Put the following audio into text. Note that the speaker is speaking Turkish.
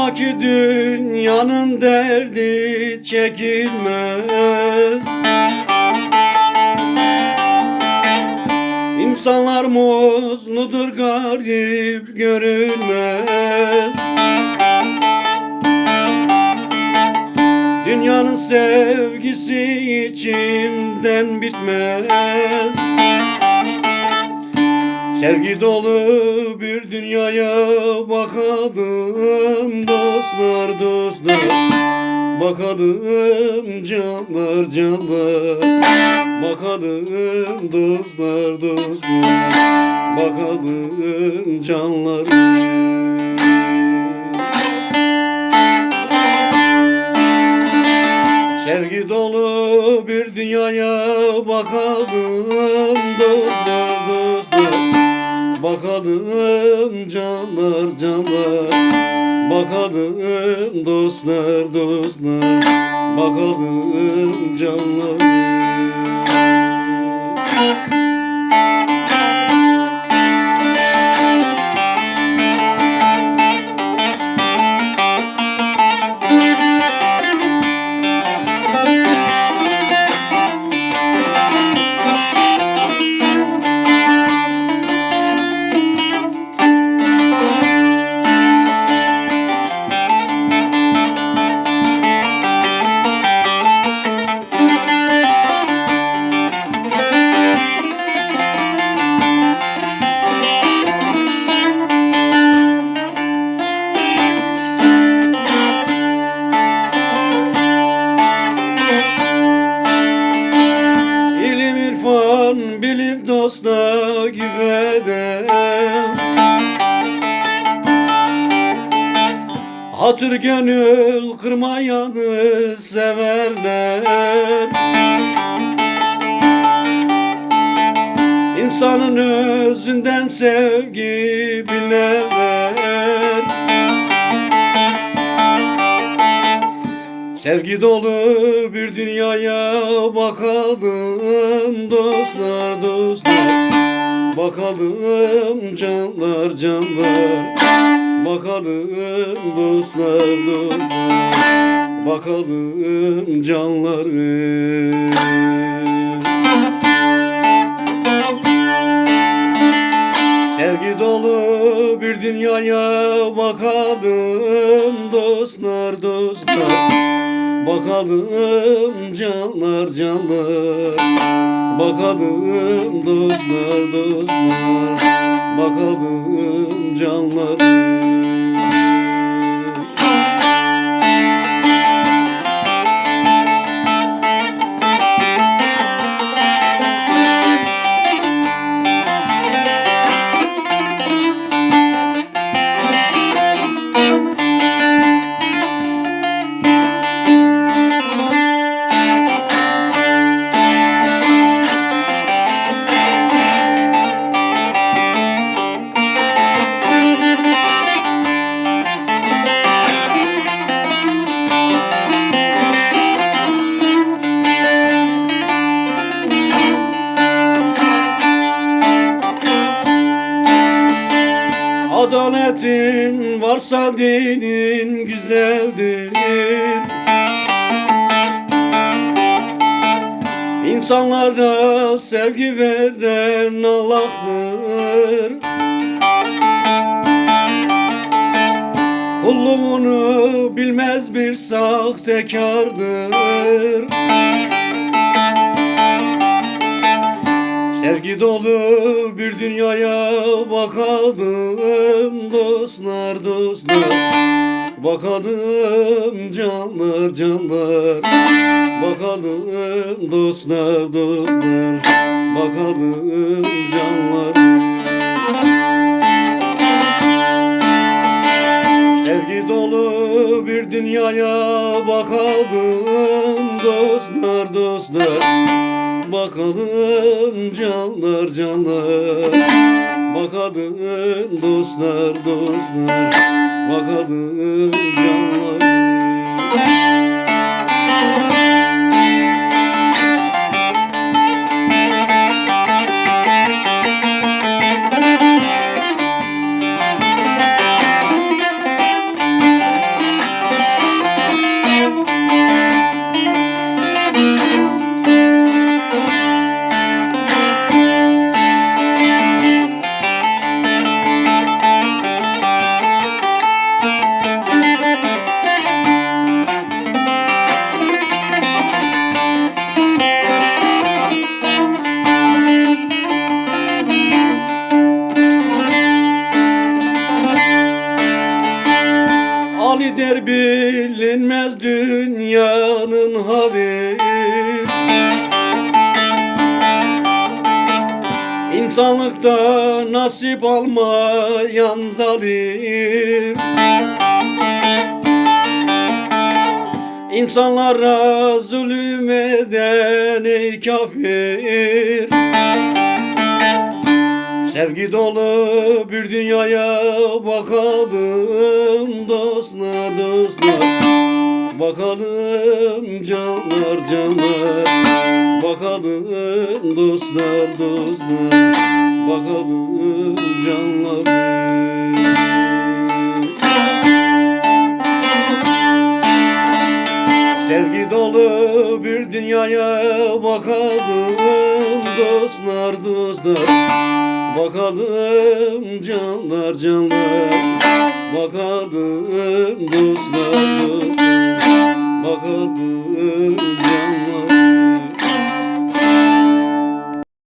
Sanma ki dünyanın derdi çekilmez. İnsanlar mutludur garip görülmez Dünyanın sevgisi içimden bitmez. Sevgi dolu bir dünyaya bakalım dostlar dostlar Bakalım canlar canlar. Bakalım dostlar dostlar Bakalım canlar. Sevgi dolu bir dünyaya bakalım dostlar Bakalım canlar canlar. Bakalım dostlar dostlar. Bakalım canlar Hatır gönül kırmayanı severler. İnsanın özünden sevgi bilerler. Sevgi dolu bir dünyaya bakalım dostlar dostlar. Bakalım canlar canlar Bakalım dostlar dostlar. Bakalım canlar Sevgi dolu bir dünyaya bakalım dostlar dostlar Bakalım canlar canlar. Bakalım dostlar dostlar. Bakalım canlar Adaletin varsa dinin güzeldir. İnsanlara sevgi veren Allah'tır. Kulluğunu bilmez bir sahtekardır Sevgi dolu bir dünyaya bakalım dostlar dostlar. Bakalım canlar canlar. Bakalım dostlar dostlar. Bakalım canlar. Sevgi dolu bir dünyaya bakalım dostlar dostlar. Bakalım canlar canlar. Bakalım dostlar dostlar. Bakalım canlar bilinmez dünyanın hali İnsanlıkta nasip almayan zalim. İnsanlara zulüm eden ey kafir. Sevgi dolu bir dünyaya bakalım dostlar dostlar. Bakalım canlar canlar. Bakalım dostlar dostlar. Bakalım canlar. Sevgi dolu bir dünyaya bakalım dostlar dostlar Bakalım canlar canlar. Bakalım dostlar dostlar. Bakalım canlar